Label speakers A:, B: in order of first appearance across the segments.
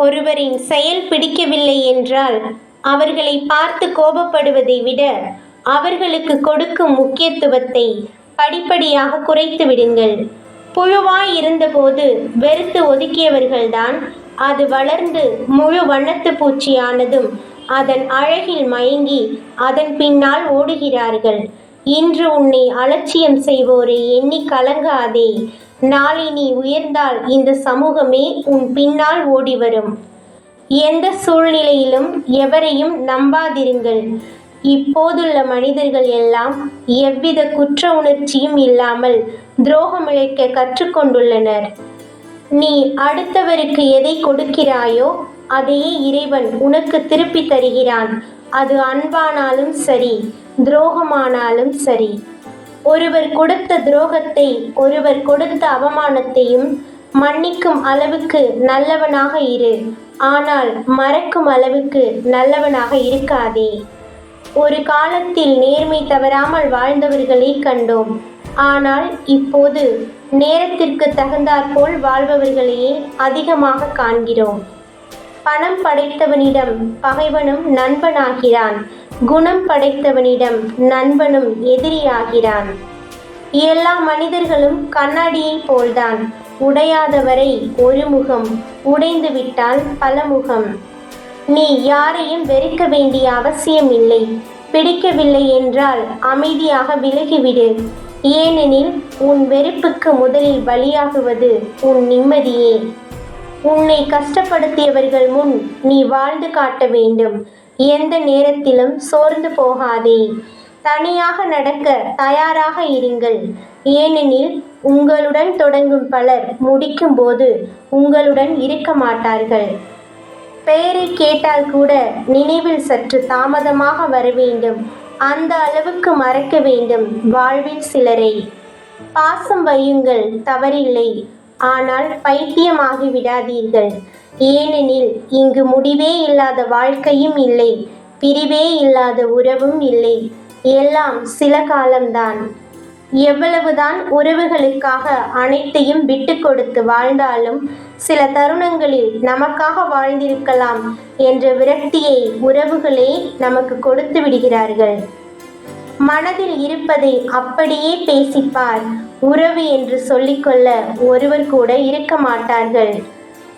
A: ஒருவரின் செயல் பிடிக்கவில்லை என்றால் அவர்களை பார்த்து கோபப்படுவதை விட அவர்களுக்கு கொடுக்கும் முக்கியத்துவத்தை படிப்படியாக குறைத்து விடுங்கள் புழுவாய் இருந்தபோது வெறுத்து ஒதுக்கியவர்கள்தான் அது வளர்ந்து முழு வண்ணத்து பூச்சியானதும் அதன் அழகில் மயங்கி அதன் பின்னால் ஓடுகிறார்கள் இன்று உன்னை அலட்சியம் செய்வோரை எண்ணி கலங்காதே நாளை நீ உயர்ந்தால் இந்த சமூகமே உன் பின்னால் ஓடிவரும் எந்த சூழ்நிலையிலும் எவரையும் நம்பாதிருங்கள் இப்போதுள்ள மனிதர்கள் எல்லாம் எவ்வித குற்ற உணர்ச்சியும் இல்லாமல் துரோகமிழைக்க கற்றுக்கொண்டுள்ளனர் நீ அடுத்தவருக்கு எதை கொடுக்கிறாயோ அதையே இறைவன் உனக்கு திருப்பி தருகிறான் அது அன்பானாலும் சரி துரோகமானாலும் சரி ஒருவர் கொடுத்த துரோகத்தை ஒருவர் கொடுத்த அவமானத்தையும் மன்னிக்கும் அளவுக்கு நல்லவனாக இரு ஆனால் மறக்கும் அளவுக்கு நல்லவனாக இருக்காதே ஒரு காலத்தில் நேர்மை தவறாமல் வாழ்ந்தவர்களை கண்டோம் ஆனால் இப்போது நேரத்திற்கு தகுந்தாற்போல் வாழ்பவர்களையே அதிகமாக காண்கிறோம் பணம் படைத்தவனிடம் பகைவனும் நண்பனாகிறான் குணம் படைத்தவனிடம் நண்பனும் எதிரியாகிறான் எல்லா மனிதர்களும் கண்ணாடியைப் போல்தான் உடையாதவரை ஒரு முகம் உடைந்து விட்டால் பல முகம் நீ யாரையும் வெறுக்க வேண்டிய அவசியம் இல்லை பிடிக்கவில்லை என்றால் அமைதியாக விலகிவிடு ஏனெனில் உன் வெறுப்புக்கு முதலில் பலியாகுவது உன் நிம்மதியே உன்னை கஷ்டப்படுத்தியவர்கள் முன் நீ வாழ்ந்து காட்ட வேண்டும் எந்த நேரத்திலும் சோர்ந்து போகாதே தனியாக நடக்க தயாராக இருங்கள் ஏனெனில் உங்களுடன் தொடங்கும் பலர் முடிக்கும் போது உங்களுடன் இருக்க மாட்டார்கள் பெயரை கேட்டால் கூட நினைவில் சற்று தாமதமாக வர வேண்டும் அந்த அளவுக்கு மறக்க வேண்டும் வாழ்வில் சிலரை பாசம் வையுங்கள் தவறில்லை ஆனால் பைத்தியமாகி விடாதீர்கள் ஏனெனில் இங்கு முடிவே இல்லாத வாழ்க்கையும் இல்லை பிரிவே இல்லாத உறவும் இல்லை எல்லாம் சில காலம்தான் எவ்வளவுதான் உறவுகளுக்காக அனைத்தையும் விட்டு கொடுத்து வாழ்ந்தாலும் சில தருணங்களில் நமக்காக வாழ்ந்திருக்கலாம் என்ற விரக்தியை உறவுகளே நமக்கு கொடுத்து விடுகிறார்கள் மனதில் இருப்பதை அப்படியே பேசிப்பார் உறவு என்று சொல்லிக்கொள்ள ஒருவர் கூட இருக்க மாட்டார்கள்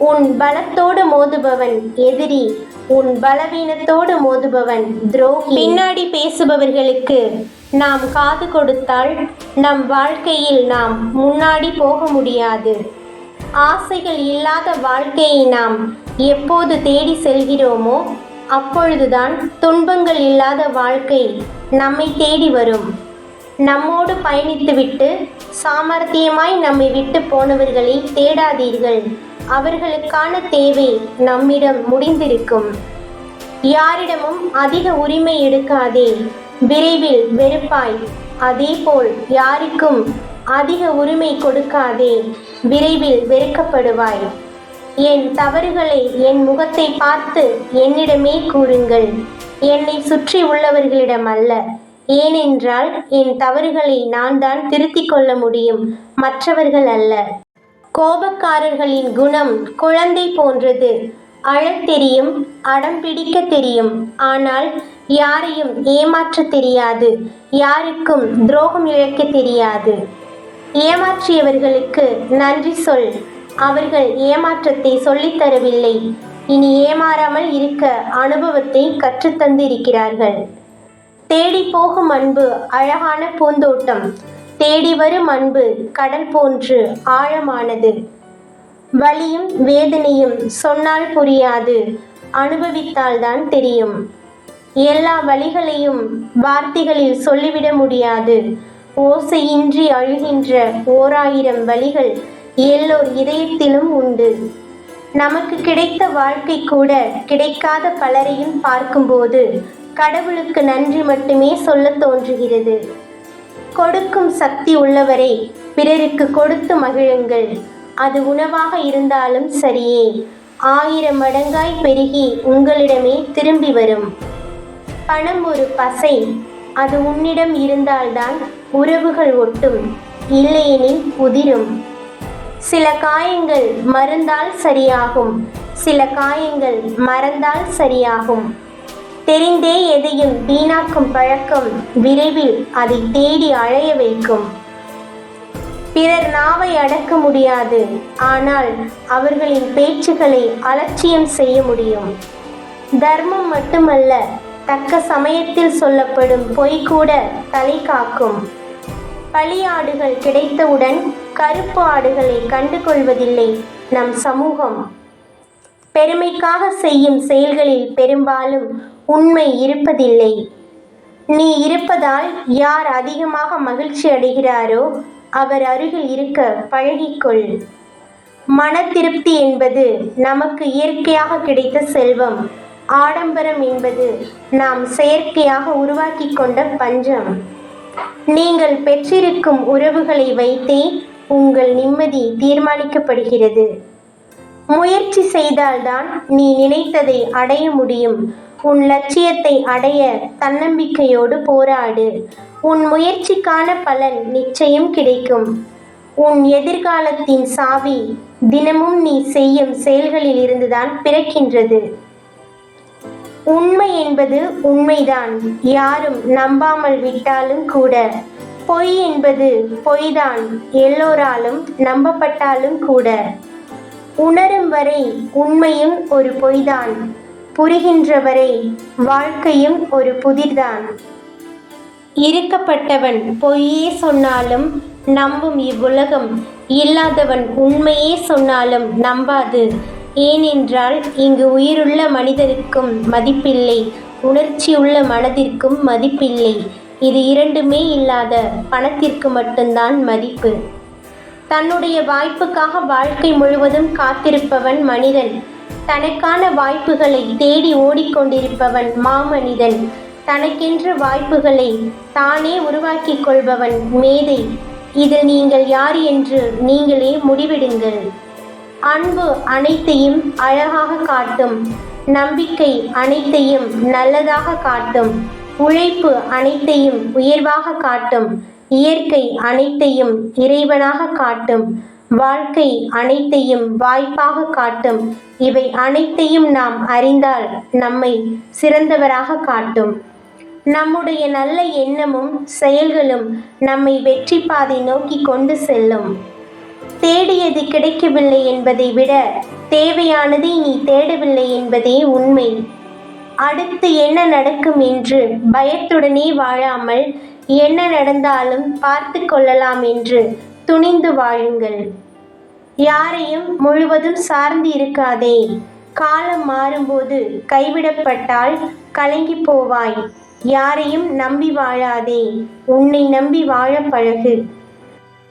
A: உன் பலத்தோடு மோதுபவன் எதிரி உன் பலவீனத்தோடு மோதுபவன் துரோகி பின்னாடி பேசுபவர்களுக்கு நாம் காது கொடுத்தால் நம் வாழ்க்கையில் நாம் முன்னாடி போக முடியாது ஆசைகள் இல்லாத வாழ்க்கையை நாம் எப்போது தேடி செல்கிறோமோ அப்பொழுதுதான் துன்பங்கள் இல்லாத வாழ்க்கை நம்மை தேடி வரும் நம்மோடு பயணித்துவிட்டு சாமர்த்தியமாய் நம்மை விட்டு போனவர்களை தேடாதீர்கள் அவர்களுக்கான தேவை நம்மிடம் முடிந்திருக்கும் யாரிடமும் அதிக உரிமை எடுக்காதே விரைவில் வெறுப்பாய் அதேபோல் யாருக்கும் அதிக உரிமை கொடுக்காதே விரைவில் வெறுக்கப்படுவாய் என் தவறுகளை என் முகத்தை பார்த்து என்னிடமே கூறுங்கள் என்னை சுற்றி உள்ளவர்களிடம் அல்ல ஏனென்றால் என் தவறுகளை நான் தான் திருத்திக் கொள்ள முடியும் மற்றவர்கள் அல்ல கோபக்காரர்களின் குணம் குழந்தை போன்றது அழ தெரியும் அடம் பிடிக்க தெரியும் ஆனால் யாரையும் ஏமாற்ற தெரியாது யாருக்கும் துரோகம் இழைக்க தெரியாது ஏமாற்றியவர்களுக்கு நன்றி சொல் அவர்கள் ஏமாற்றத்தை சொல்லித்தரவில்லை இனி ஏமாறாமல் இருக்க அனுபவத்தை கற்றுத்தந்து இருக்கிறார்கள் தேடி போகும் அன்பு அழகான பூந்தோட்டம் தேடி வரும் அன்பு கடல் போன்று ஆழமானது வலியும் வேதனையும் சொன்னால் புரியாது அனுபவித்தால் தான் தெரியும் எல்லா வழிகளையும் வார்த்தைகளில் சொல்லிவிட முடியாது ஓசையின்றி அழுகின்ற ஓராயிரம் வழிகள் எல்லோர் இதயத்திலும் உண்டு நமக்கு கிடைத்த வாழ்க்கை கூட கிடைக்காத பலரையும் பார்க்கும்போது கடவுளுக்கு நன்றி மட்டுமே சொல்ல தோன்றுகிறது கொடுக்கும் சக்தி உள்ளவரை பிறருக்கு கொடுத்து மகிழுங்கள் அது உணவாக இருந்தாலும் சரியே ஆயிரம் மடங்காய் பெருகி உங்களிடமே திரும்பி வரும் பணம் ஒரு பசை அது உன்னிடம் இருந்தால்தான் உறவுகள் ஒட்டும் இல்லையெனில் உதிரும் சில காயங்கள் மருந்தால் சரியாகும் சில காயங்கள் மறந்தால் சரியாகும் தெரிந்தே எதையும் வீணாக்கும் பழக்கம் விரைவில் அதை தேடி அழைய வைக்கும் பிறர் நாவை அடக்க முடியாது ஆனால் அவர்களின் பேச்சுக்களை அலட்சியம் செய்ய முடியும் தர்மம் மட்டுமல்ல தக்க சமயத்தில் சொல்லப்படும் பொய் கூட தலை காக்கும் பலியாடுகள் கிடைத்தவுடன் கருப்பு ஆடுகளை கண்டுகொள்வதில்லை நம் சமூகம் பெருமைக்காக செய்யும் செயல்களில் பெரும்பாலும் உண்மை இருப்பதில்லை நீ இருப்பதால் யார் அதிகமாக மகிழ்ச்சி அடைகிறாரோ அவர் அருகில் இருக்க பழகிக்கொள் மன திருப்தி என்பது நமக்கு இயற்கையாக கிடைத்த செல்வம் ஆடம்பரம் என்பது நாம் செயற்கையாக உருவாக்கி கொண்ட பஞ்சம் நீங்கள் பெற்றிருக்கும் உறவுகளை வைத்தே உங்கள் நிம்மதி தீர்மானிக்கப்படுகிறது முயற்சி செய்தால்தான் நீ நினைத்ததை அடைய முடியும் உன் லட்சியத்தை அடைய தன்னம்பிக்கையோடு போராடு உன் முயற்சிக்கான பலன் நிச்சயம் கிடைக்கும் உன் எதிர்காலத்தின் சாவி தினமும் நீ செய்யும் செயல்களில் இருந்துதான் பிறக்கின்றது உண்மை என்பது உண்மைதான் யாரும் நம்பாமல் விட்டாலும் கூட பொய் என்பது பொய்தான் எல்லோராலும் நம்பப்பட்டாலும் கூட உணரும் வரை உண்மையும் ஒரு பொய்தான் புரிகின்ற வரை வாழ்க்கையும் ஒரு புதிர்தான் இருக்கப்பட்டவன் பொய்யே சொன்னாலும் நம்பும் இவ்வுலகம் இல்லாதவன் உண்மையே சொன்னாலும் நம்பாது ஏனென்றால் இங்கு உயிருள்ள மனிதருக்கும் மதிப்பில்லை உணர்ச்சியுள்ள மனதிற்கும் மதிப்பில்லை இது இரண்டுமே இல்லாத பணத்திற்கு மட்டும்தான் மதிப்பு தன்னுடைய வாய்ப்புக்காக வாழ்க்கை முழுவதும் காத்திருப்பவன் மனிதன் தனக்கான வாய்ப்புகளை தேடி ஓடிக்கொண்டிருப்பவன் மாமனிதன் தனக்கென்று வாய்ப்புகளை தானே உருவாக்கிக் கொள்பவன் மேதை இதில் நீங்கள் யார் என்று நீங்களே முடிவெடுங்கள் அன்பு அனைத்தையும் அழகாக காட்டும் நம்பிக்கை அனைத்தையும் நல்லதாக காட்டும் உழைப்பு அனைத்தையும் உயர்வாக காட்டும் இயற்கை அனைத்தையும் இறைவனாக காட்டும் வாழ்க்கை அனைத்தையும் வாய்ப்பாக காட்டும் இவை அனைத்தையும் நாம் அறிந்தால் நம்மை சிறந்தவராக காட்டும் நம்முடைய நல்ல எண்ணமும் செயல்களும் நம்மை வெற்றி பாதை நோக்கி கொண்டு செல்லும் தேடியது கிடைக்கவில்லை என்பதை விட தேவையானதை நீ தேடவில்லை என்பதே உண்மை அடுத்து என்ன நடக்கும் என்று பயத்துடனே வாழாமல் என்ன நடந்தாலும் பார்த்து கொள்ளலாம் என்று துணிந்து வாழுங்கள் யாரையும் முழுவதும் சார்ந்து இருக்காதே காலம் மாறும்போது கைவிடப்பட்டால் கலங்கி போவாய் யாரையும் நம்பி வாழாதே உன்னை நம்பி வாழ பழகு